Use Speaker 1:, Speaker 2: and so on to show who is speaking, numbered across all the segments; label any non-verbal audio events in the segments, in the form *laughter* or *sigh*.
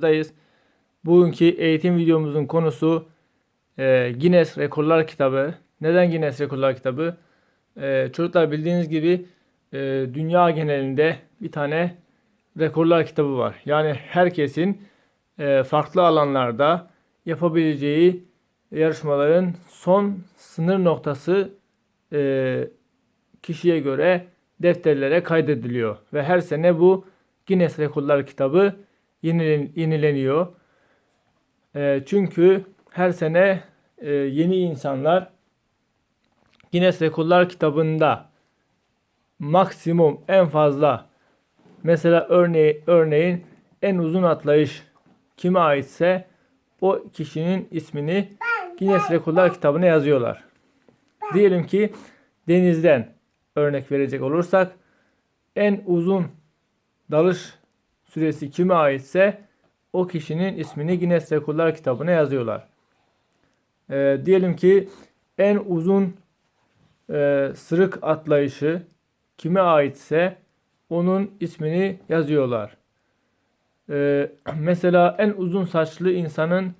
Speaker 1: Buradayız. Bugünkü eğitim videomuzun konusu e, Guinness Rekorlar Kitabı. Neden Guinness Rekorlar Kitabı? E, çocuklar bildiğiniz gibi e, dünya genelinde bir tane rekorlar kitabı var. Yani herkesin e, farklı alanlarda yapabileceği yarışmaların son sınır noktası e, kişiye göre defterlere kaydediliyor. Ve her sene bu Guinness Rekorlar kitabı yenilen- yenileniyor. E, çünkü her sene e, yeni insanlar Guinness Rekorlar kitabında maksimum en fazla mesela örneği, örneğin en uzun atlayış kime aitse o kişinin ismini Guinness Rekorlar kitabına yazıyorlar. Diyelim ki denizden örnek verecek olursak en uzun dalış süresi kime aitse o kişinin ismini Guinness Rekorlar kitabına yazıyorlar. Ee, diyelim ki en uzun e, sırık atlayışı kime aitse onun ismini yazıyorlar. Ee, *clears throat* mesela en uzun saçlı insanın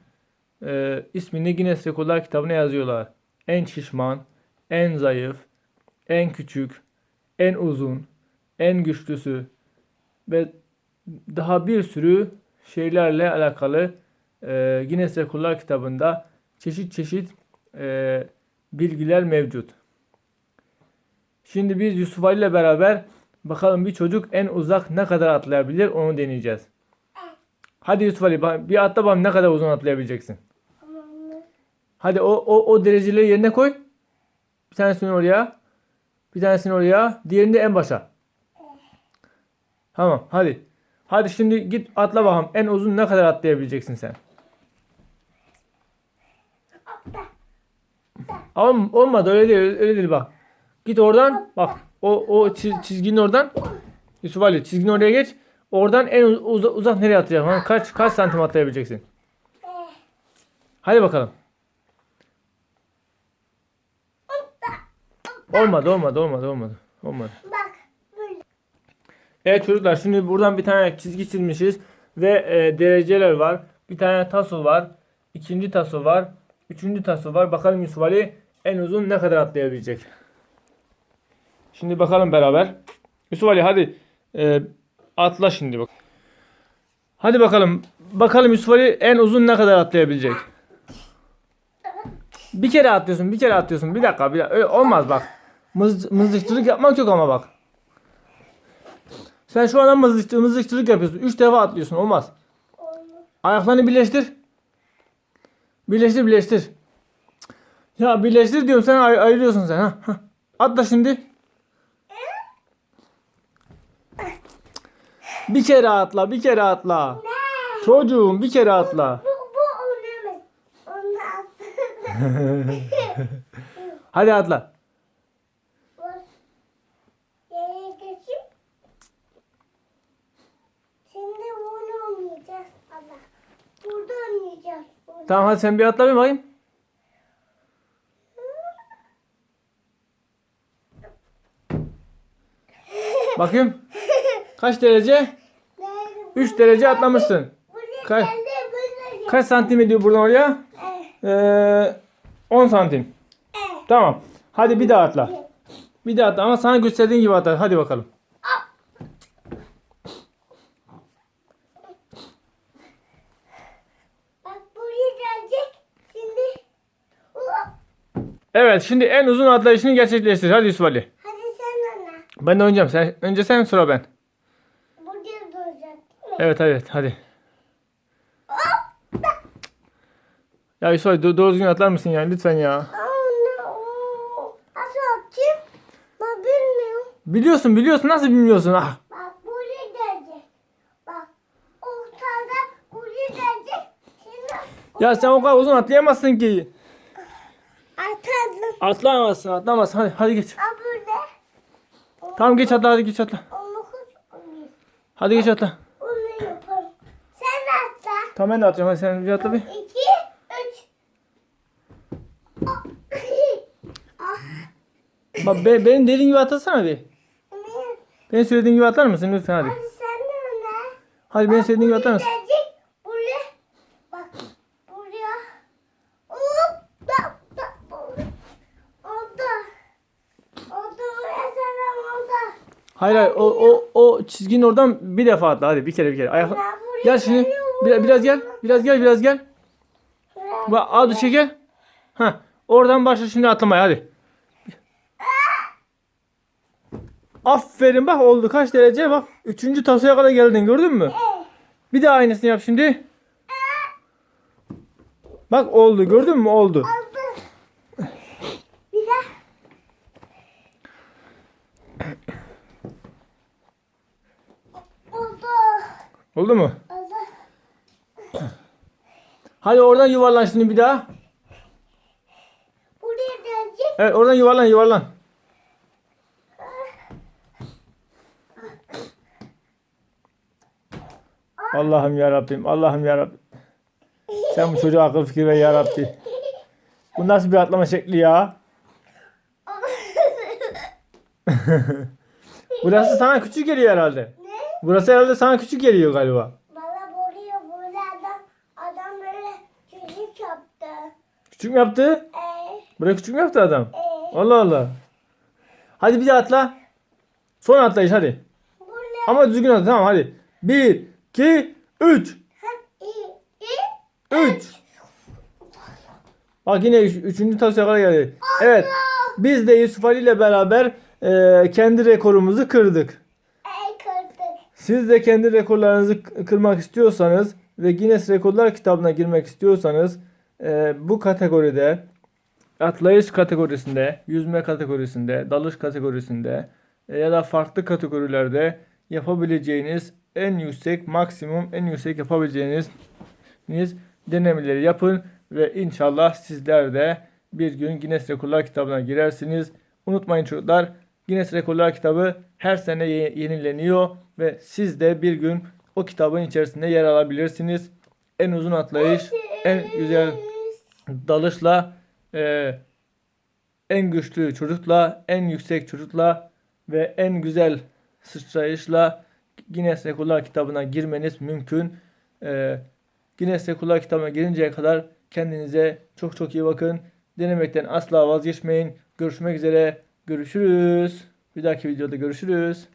Speaker 1: e, ismini Guinness Rekorlar kitabına yazıyorlar. En şişman, en zayıf, en küçük, en uzun, en güçlüsü ve daha bir sürü şeylerle alakalı e, Guinness Rekorlar kitabında çeşit çeşit e, bilgiler mevcut. Şimdi biz Yusuf Ali ile beraber bakalım bir çocuk en uzak ne kadar atlayabilir onu deneyeceğiz. Hadi Yusuf Ali bir atla bakalım ne kadar uzun atlayabileceksin. Hadi o, o, o dereceleri yerine koy. Bir tanesini oraya. Bir tanesini oraya. Diğerini de en başa. Tamam hadi. Hadi şimdi git atla bakalım. En uzun ne kadar atlayabileceksin sen? Ama olmadı öyle değil öyle değil bak. Git oradan bak o o çiz- çizginin oradan Yusuf Ali çizginin oraya geç. Oradan en uz- uza- uzak nereye atlayacaksın? Hani kaç kaç santim atlayabileceksin? Hadi bakalım. Olmadı olmadı olmadı olmadı. Olmadı. Evet çocuklar şimdi buradan bir tane çizgi çizmişiz ve e, dereceler var. Bir tane taso var. ikinci taso var. Üçüncü taso var. Bakalım Yusuf Ali en uzun ne kadar atlayabilecek. Şimdi bakalım beraber. Yusuf Ali hadi e, atla şimdi bak. Hadi bakalım. Bakalım Yusuf Ali en uzun ne kadar atlayabilecek. Bir kere atlıyorsun, bir kere atlıyorsun. Bir dakika, bir dakika. Öyle olmaz bak. Mız, mızıkçılık yapmak yok ama bak. Sen şu anda mızıkçı, mızıkçılık yapıyorsun. Üç defa atlıyorsun. Olmaz. Ayaklarını birleştir. Birleştir birleştir. Ya birleştir diyorum sen ay- ayırıyorsun sen. Ha? Atla şimdi. Bir kere atla, bir kere atla. Çocuğum bir kere atla.
Speaker 2: Bu bu oynamaz. Onu attı. *laughs*
Speaker 1: Hadi atla.
Speaker 2: Bak. Yere geçeyim. Şimdi bunu oynayacağız. Allah. Burada oynayacağız. Burada.
Speaker 1: Tamam hadi sen bir atla bir bakayım. Bakayım. Kaç derece?
Speaker 2: Nerede?
Speaker 1: 3 derece atlamışsın.
Speaker 2: Buraya
Speaker 1: Kaç- santim ediyor buradan oraya? Ee, 10 santim. Tamam. Hadi bir daha atla. Bir daha atla ama sana gösterdiğin gibi atla. Hadi bakalım.
Speaker 2: Bak buraya gelecek. Şimdi. Hop.
Speaker 1: Evet şimdi en uzun atlayışını gerçekleştir. Hadi Yusuf Ali.
Speaker 2: Hadi sen ona.
Speaker 1: Ben de oynayacağım. Sen, önce sen sonra ben.
Speaker 2: Burada duracak. değil mi?
Speaker 1: Evet evet hadi. Ya Yusuf Ali do- doğru düzgün atlar mısın yani lütfen ya. Biliyorsun biliyorsun nasıl bilmiyorsun ah.
Speaker 2: Bak buraya gelecek. Bak ortada buraya gelecek. Şimdi
Speaker 1: Ya sen o kadar uzun atlayamazsın ki.
Speaker 2: Atalım.
Speaker 1: Atlayamazsın atlamazsın hadi hadi geç.
Speaker 2: Aa burada.
Speaker 1: Tamam geç atla hadi geç atla.
Speaker 2: Onu hiç onu,
Speaker 1: Hadi geç atla.
Speaker 2: onu yapalım. Sen de atla.
Speaker 1: Tamam ben de atacağım hadi sen bir atla bir.
Speaker 2: İki, üç. ah.
Speaker 1: Bak be, benim dediğim gibi atlasana bir. Benim söylediğim gibi atlar mısın lütfen hadi.
Speaker 2: Hadi sen de ona.
Speaker 1: Hadi benim söylediğim gibi atlar mısın? Hayır hayır o, o, o çizginin oradan bir defa atla hadi bir kere bir kere. Ayak... Gel şimdi biraz, biraz gel biraz gel biraz gel. Bak al düşe gel. Ha oradan başla şimdi atlamaya hadi. Aferin bak oldu kaç derece bak. Üçüncü tasaya kadar geldin gördün mü? Bir de aynısını yap şimdi. Bak oldu gördün mü oldu.
Speaker 2: Aldım. Bir de. Oldu.
Speaker 1: Oldu mu?
Speaker 2: Oldu.
Speaker 1: Hadi oradan yuvarlan şimdi bir daha.
Speaker 2: Buraya gelecek.
Speaker 1: Evet oradan yuvarlan yuvarlan. Allah'ım ya Rabbim. Allah'ım ya Rabbim. Sen bu çocuğa akıl fikir ver ya Rabbi. Bu nasıl bir atlama şekli ya? *laughs* *laughs* Burası sana küçük geliyor herhalde. Burası herhalde sana küçük geliyor galiba.
Speaker 2: Bana buraya böyle adam, adam böyle çocuk yaptı.
Speaker 1: Küçük mü yaptı?
Speaker 2: Ee,
Speaker 1: Buraya küçük mü yaptı adam?
Speaker 2: ee,
Speaker 1: Allah Allah. Hadi bir daha atla. Son atlayış hadi.
Speaker 2: bu ne?
Speaker 1: Ama düzgün atla tamam hadi. 1, 2, 3.
Speaker 2: Ha, iyi, iyi.
Speaker 1: 3. Bak yine üç, üçüncü tasaya kadar geldi. Evet. Biz de Yusuf Ali ile beraber e, kendi rekorumuzu kırdık. Siz de kendi rekorlarınızı kırmak istiyorsanız ve Guinness Rekorlar kitabına girmek istiyorsanız e, bu kategoride atlayış kategorisinde, yüzme kategorisinde, dalış kategorisinde e, ya da farklı kategorilerde yapabileceğiniz en yüksek maksimum en yüksek yapabileceğiniz niz denemeleri yapın ve inşallah sizler de bir gün Guinness Rekorlar kitabına girersiniz. Unutmayın çocuklar Guinness Rekorlar kitabı her sene ye- yenileniyor ve siz de bir gün o kitabın içerisinde yer alabilirsiniz. En uzun atlayış, en güzel dalışla, e, en güçlü çocukla, en yüksek çocukla ve en güzel sıçrayışla Guinness Rekorlar kitabına girmeniz mümkün. E, Guinness Rekorlar kitabına girinceye kadar kendinize çok çok iyi bakın. Denemekten asla vazgeçmeyin. Görüşmek üzere. Görüşürüz. Bir dahaki videoda görüşürüz.